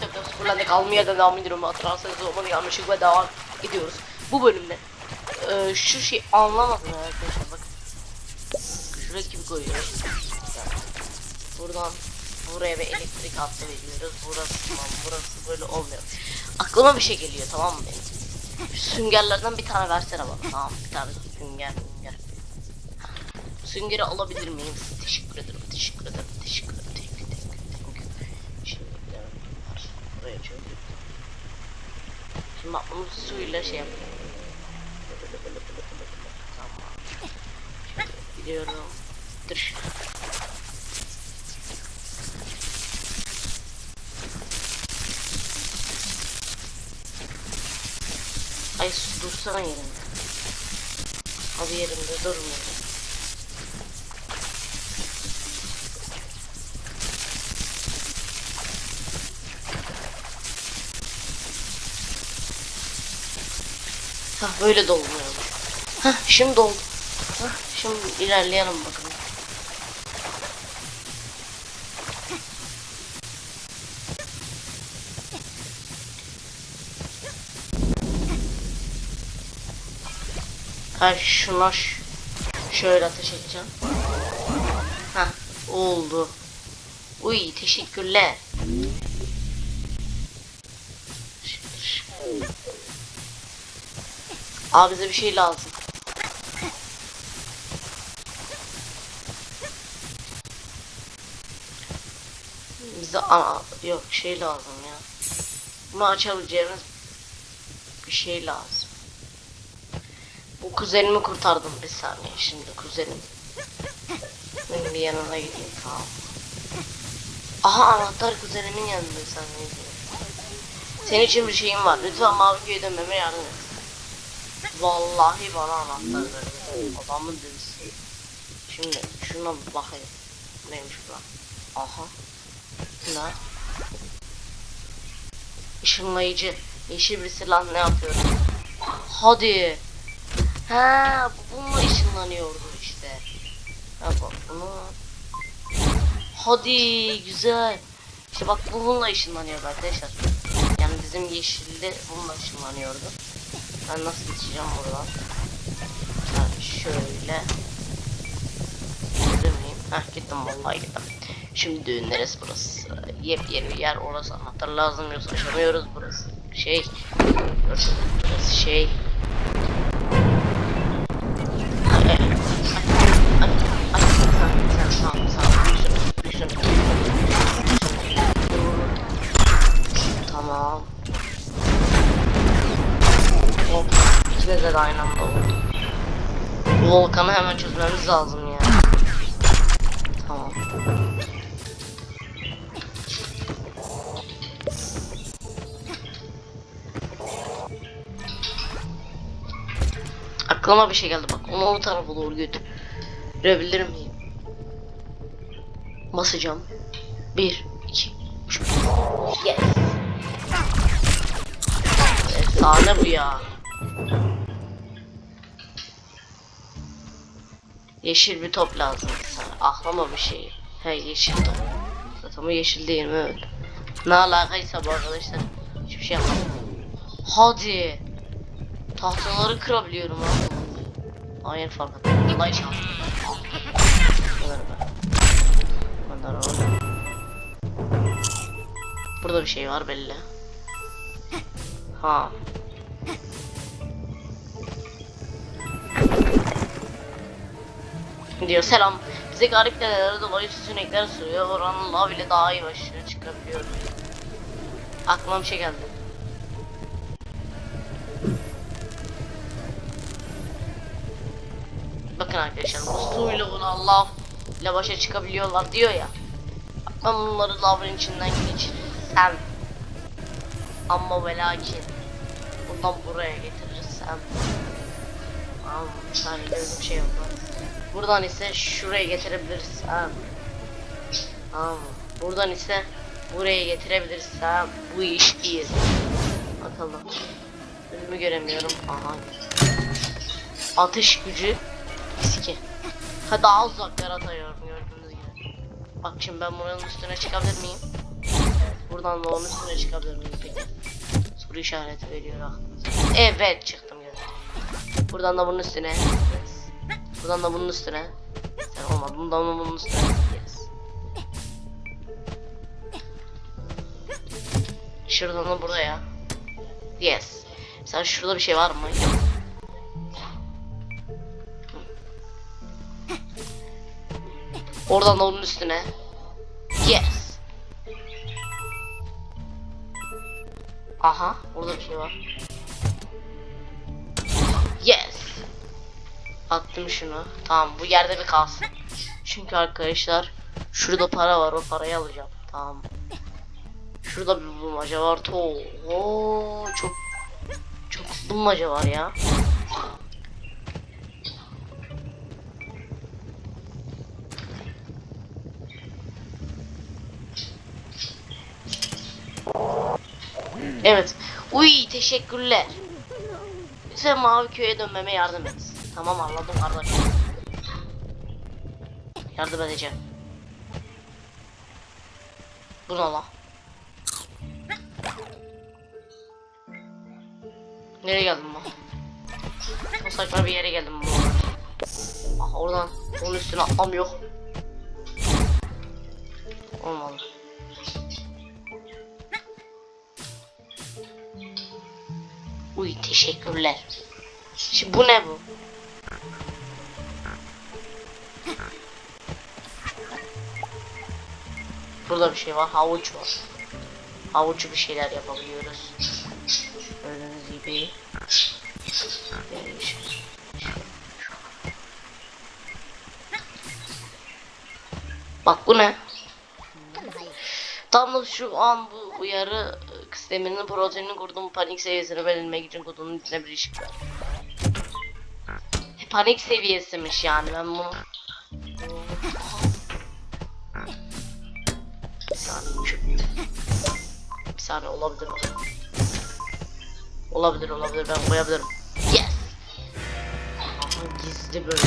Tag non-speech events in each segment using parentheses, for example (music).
Tekrar sıfırlandık almaya da devam ediyorum. Hatırlarsanız olmanı yanlışlıkla devam ediyoruz. Bu bölümde e, şu şey anlamadım arkadaşlar bak. Şuraya gibi koyuyoruz. Buradan buraya bir elektrik hattı veriyoruz. Burası tamam burası böyle olmuyor. Aklıma bir şey geliyor tamam mı benim? Süngerlerden bir tane versene bana tamam bir tane sünger sünger. Süngeri alabilir miyim? Teşekkür ederim, teşekkür ederim, teşekkür ederim. Thank you, thank you, thank you. Şimdi bir tane var. Buraya çözdük. Bunu suyla şey böyle. Tamam. Gidiyorum. Dur. Ay dursana yerinde. Abi yerimde durmuyor. Hah böyle dolmuyor. Hah şimdi doldu. Hah şimdi ilerleyelim bakalım. Ha şuna şöyle ateş edeceğim. Hah oldu. Uy teşekkürler. Abi bize bir şey lazım. Bize ana yok şey lazım ya. Bunu açabileceğimiz bir şey lazım. Bu kuzenimi kurtardım bir saniye şimdi kuzenim. Benim bir yanına gideyim tamam. Aha anahtar kuzenimin yanında saniye. Senin için bir şeyim var. Lütfen mavi köye dönmeme yardım et. Vallahi bana anahtar verdi. Adamın dövüsü. Şimdi şuna bir bakayım. Neymiş bu? Aha. Ne? Işınlayıcı. Yeşil birisi lan ne yapıyor? Hadi. Ha, bu bununla ışınlanıyordu işte. Ha bak bunu. Hadi güzel. İşte bak bu bununla ışınlanıyor arkadaşlar. Yani bizim yeşilde bununla ışınlanıyordu. Ben nasıl geçeceğim buradan? Yani şöyle. Gidebilir miyim? Gittim vallahi gittim. Şimdi neresi burası? Yepyeni bir yer orası anahtar lazım yoksa aşamıyoruz burası. Şey. Burası şey. De aynı anda oldu. Bu volkanı hemen çözmemiz lazım ya. Tamam. Aklıma bir şey geldi bak. Onu o tarafa doğru götürebilir miyim? Basacağım. Bir, iki, üç. Yes. Efsane bu ya. Yeşil bir top lazım sana. Aklama bir şey. He yeşil top. Zaten yeşil değil mi? Evet. Ne alakaysa bu arkadaşlar. Hiçbir şey yapmam. Hadi. Tahtaları kırabiliyorum ha. Hayır fark ettim. Bunları ben. Bunları al. Burada bir şey var belli. Ha. Diyor selam. Bize garip dedelere dolayı sütünekler sürüyor. Oranın lav ile daha iyi başına çıkabiliyor. Aklıma bir şey geldi. Bakın arkadaşlar bu suyla bunu lav ile başa çıkabiliyorlar diyor ya. Ben bunları lavın içinden geçirirsem ama ve lakin buradan buraya getirirsem Tamam bir saniye gözüm şey oldu. Buradan ise şuraya getirebilirsem Tamam buradan ise buraya getirebilirsem bu iş iyi. Bakalım. Önümü göremiyorum. Aha. Atış gücü Eski. Ha daha uzaklara atıyorum gördüğünüz gibi. Bak şimdi ben buranın üstüne çıkabilir miyim? Burada Buradan da onun üstüne çıkabilir miyim peki? Soru işareti veriyor aklınıza. Evet çıktım gördüm. Buradan da bunun üstüne. Buradan da bunun üstüne. Sen olmadı. Bundan da bunun üstüne. Yes. Şuradan da buraya. Yes. Mesela şurada bir şey var mı? Oradan da onun üstüne. Yes. Aha, orada bir şey var. Attım şunu. Tamam, bu yerde bir kalsın. Çünkü arkadaşlar, şurada para var, o parayı alacağım. Tamam. Şurada bir bulmaca var. Oo, çok çok bulmaca var ya. Evet. Uy teşekkürler. Lütfen mavi köye dönmeme yardım et. Tamam anladım kardeşim. Yardım edeceğim. Bu ne lan? Nereye geldim ben? Çok saçma bir yere geldim bu. Ah oradan onun üstüne atlam yok. Olmadı. Uy teşekkürler. Şimdi bu ne bu? Burada bir şey var. Havuç var. Havuç bir şeyler yapabiliyoruz. Gördüğünüz gibi. Bak bu ne? Tam da şu an bu uyarı sisteminin proteinini kurduğum panik seviyesini belirlemek için kodunun içine bir ışık var. Panik seviyesimiş yani ben bunu... saniye olabilir? Olabilir olabilir ben koyabilirim. Yes! Aha gizli böyle.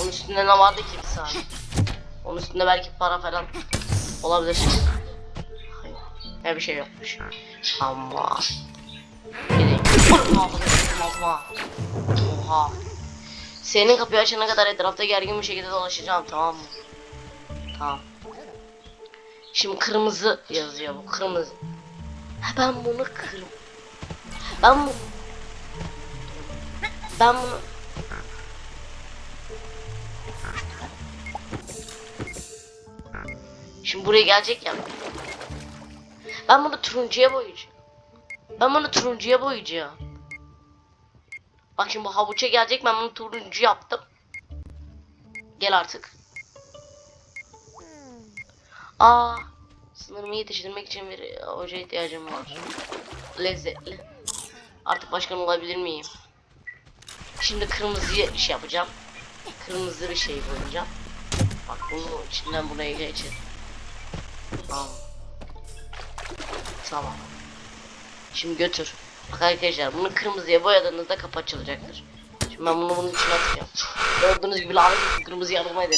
Onun üstünde ne vardı ki bir saniye? Onun üstünde belki para falan olabilir. Hayır. Ne bir şey yokmuş. Ama. Oha. Senin kapıyı açana kadar etrafta gergin bir şekilde dolaşacağım tamam mı? Tamam. Şimdi kırmızı yazıyor bu kırmızı. Ben bunu kırm. Ben bu. Ben bunu. Şimdi buraya gelecek ya. Ben bunu turuncuya boyayacağım. Ben bunu turuncuya boyayacağım. Bak şimdi bu havuça gelecek ben bunu turuncu yaptım. Gel artık. Aa, sınırımı yetiştirmek için bir hoca ihtiyacım var. Lezzetli. Artık başkan olabilir miyim? Şimdi kırmızıyı şey yapacağım. Kırmızı bir şey boyayacağım. Bak bunu içinden buraya geçir. Tamam. Tamam. Şimdi götür. Bak arkadaşlar bunu kırmızıya boyadığınızda kapı açılacaktır. Şimdi ben bunu bunun içine atacağım. Gördüğünüz gibi lanet kırmızı yanılmaydı.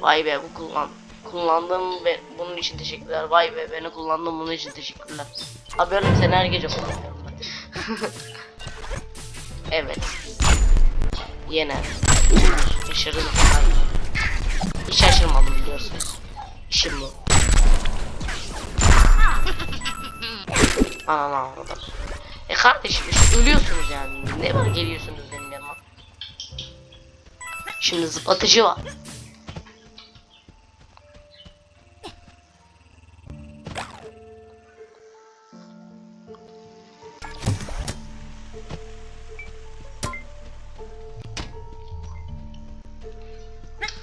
Vay be bu kullan. Kullandığım ve bunun için teşekkürler. Vay be beni kullandığım bunun için teşekkürler. Haberim seni her gece kullanıyorum ben. (laughs) evet. Yener. Şaşırdım. Hiç şaşırmadım biliyorsunuz. İşim bu. Anam avradım. E kardeşim ölüyorsunuz yani. Ne var geliyorsunuz benim yanıma. Şimdi zıplatıcı var.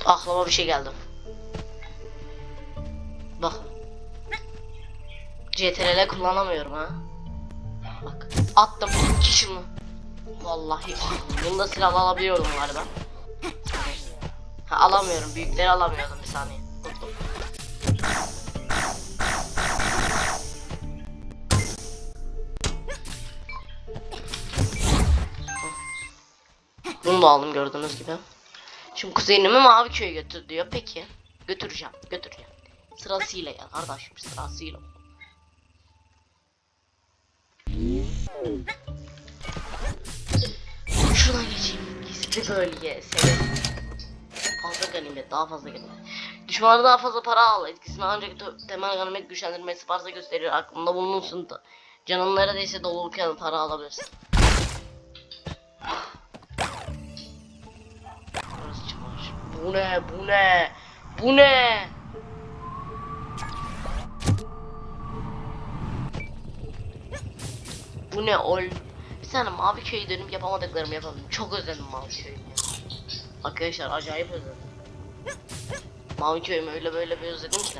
Aklıma bir şey geldi. Bak. CTRL kullanamıyorum ha. Bak. Attım. Şunu. Vallahi. Bunda silah alabiliyordum galiba. Ha alamıyorum. Büyükleri alamıyordum bir saniye. Unuttum. Bunu da aldım gördüğünüz gibi. Şimdi kuzenimi mavi köye götür diyor. Peki. Götüreceğim. Götüreceğim. Sırasıyla gel kardeşim sırasıyla. Şuradan geçeyim. Gizli bölge. Sebep. Fazla ganimet. Daha fazla ganimet. Düşmana daha fazla para al. Etkisini ancak temel ganimet güçlendirmesi varsa gösterir. Aklında bulunsun da. Canın neredeyse dolurken para alabilirsin. Bu ne? Bu ne? Bu ne? Bu ne ol? Bir tane mavi köye dönüp yapamadıklarımı yapalım. Çok özledim mavi köyümü ya. Arkadaşlar acayip özledim. Mavi köyümü öyle böyle bir özledim ki.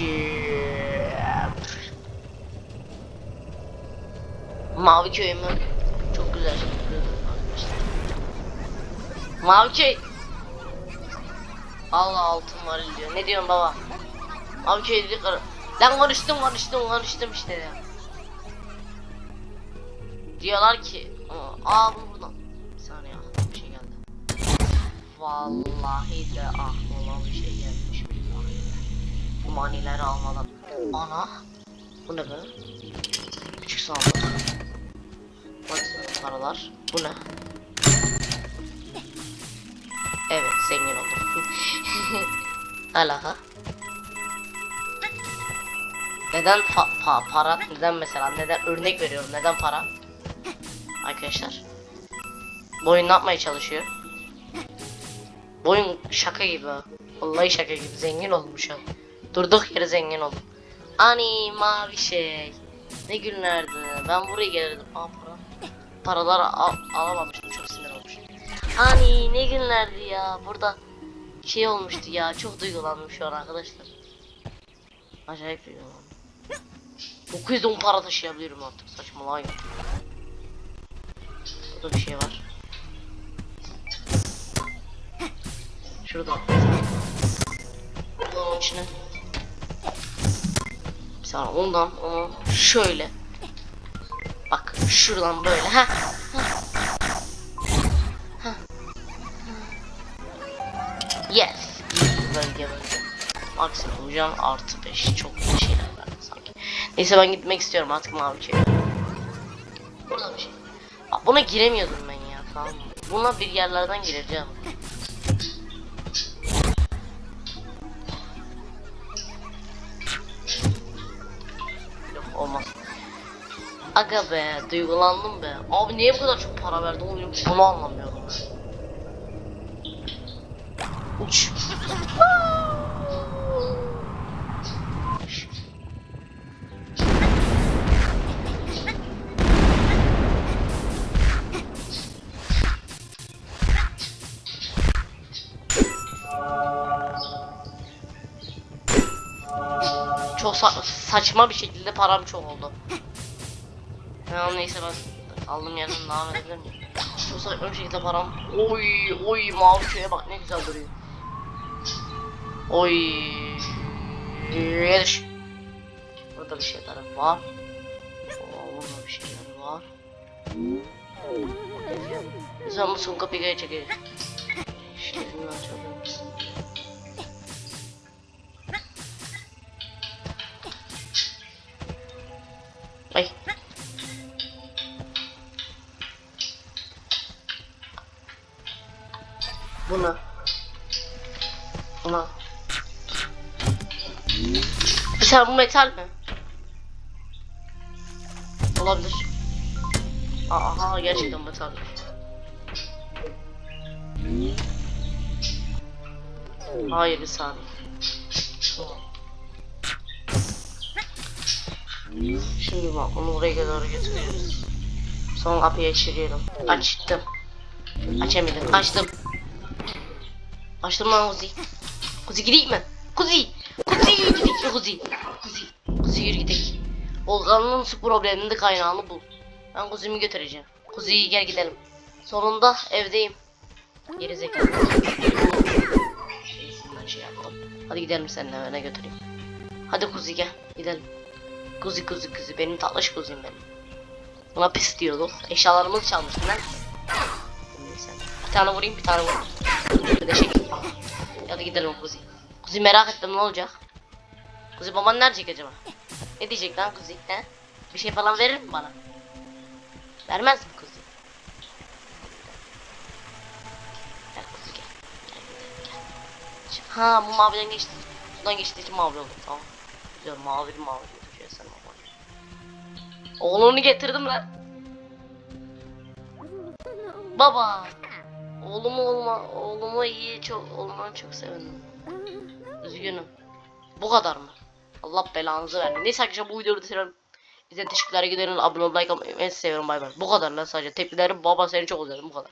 Cip. Mavi köyümü. Allah altın var diyor. Ne diyorsun baba? Mavi köy dedi kar- Lan konuştum konuştum konuştum işte ya. Diyorlar ki aa bu buradan. Bir saniye bir şey geldi. Vallahi de aklıma bir şey. Manileri almadan. Ana. Bu ne be? Küçük sandık. Baksana paralar. Bu ne? Evet zengin oldum. (laughs) Alaka. Neden fa pa para? Neden mesela? Neden örnek veriyorum? Neden para? Arkadaşlar. Bu oyun ne yapmaya çalışıyor? Bu oyun şaka gibi. Vallahi şaka gibi. Zengin olmuş ha. Durduk yere zengin oldum. Ani mavi şey. Ne günlerdi. Ben buraya gelirdim. Aa para. Paraları al alamamıştım. Çok sinir olmuştum. Ani ne günlerdi ya. Burada şey olmuştu ya. Çok duygulandım şu an arkadaşlar. Acayip duygulandım. 910 para taşıyabiliyorum artık. Saçmalayın. Burada bir şey var. Şurada. Bunun içine. Bir saniye ondan onu şöyle. Bak şuradan böyle. Ha. Yes. Bölge bölge. Maksimum can artı 5. Çok güzel şeyler verdi sanki. Neyse ben gitmek istiyorum artık mavi köye. Burada bir şey. Bak buna giremiyordum ben ya tamam? Buna bir yerlerden gireceğim. Aga be duygulandım be. Abi niye bu kadar çok para verdi oğlum bunu anlamıyorum. Uç. Çok sa- saçma bir şekilde param çok oldu. Ya neyse ben aldığım yerden devam edebilir miyim? Çok saçma bir şekilde param. Oy oy mavi köye bak ne güzel duruyor. Oy. Yarış. Burada bir şeyler var. Oo, burada bir şeyler var. Lütfen bu son kapıyı çekelim. Mesela bu metal mi? Olabilir. Aha gerçekten metal. Hayır bir saniye. Şimdi bak onu oraya doğru götürüyoruz. Son kapıyı açıyorum. Açtım. Açamadım. Açtım. Açtım lan Kuzi. Kuzi gideyim mi? Kuzi. Kuzi Kuzi? Kuzi. Yürü gidelim. Volkan'ın su probleminin de kaynağını bul. Ben Kuzi'mi götüreceğim. Kuzi gel gidelim. Sonunda evdeyim. Geri zekalı. Şey yaptım. Hadi gidelim seninle evine götüreyim. Hadi Kuzi gel. Gidelim. Kuzi kuzi kuzi benim tatlış kuzim benim. Buna pis diyorduk. Eşyalarımızı çalmıştın lan. Bir tane vurayım bir tane vurayım. Şey. Hadi gidelim kuzi. Kuzi merak ettim ne olacak? Kuzi baban ne acaba? Ne diyecek lan kuzi? He? Bir şey falan verir mi bana? Vermez mi kuzi? Gel kuzi gel. Gel, gel, gel. Ha bu maviden geçti. Buradan geçtiği için mavi oldu. Tamam. Güzel mavi mavi götüreceğiz sen baba. Oğlunu getirdim lan. Baba. Oğlumu olma, oğlumu iyi çok olmanı çok sevindim. Üzgünüm. Bu kadar mı? Allah belanızı versin. Neyse arkadaşlar bu videoyu bitirelim. Bize teşekkürler giderin abone olmayı, en seviyorum bay bay. Bu kadar lan sadece. Tepkilerim baba seni çok özledim bu kadar.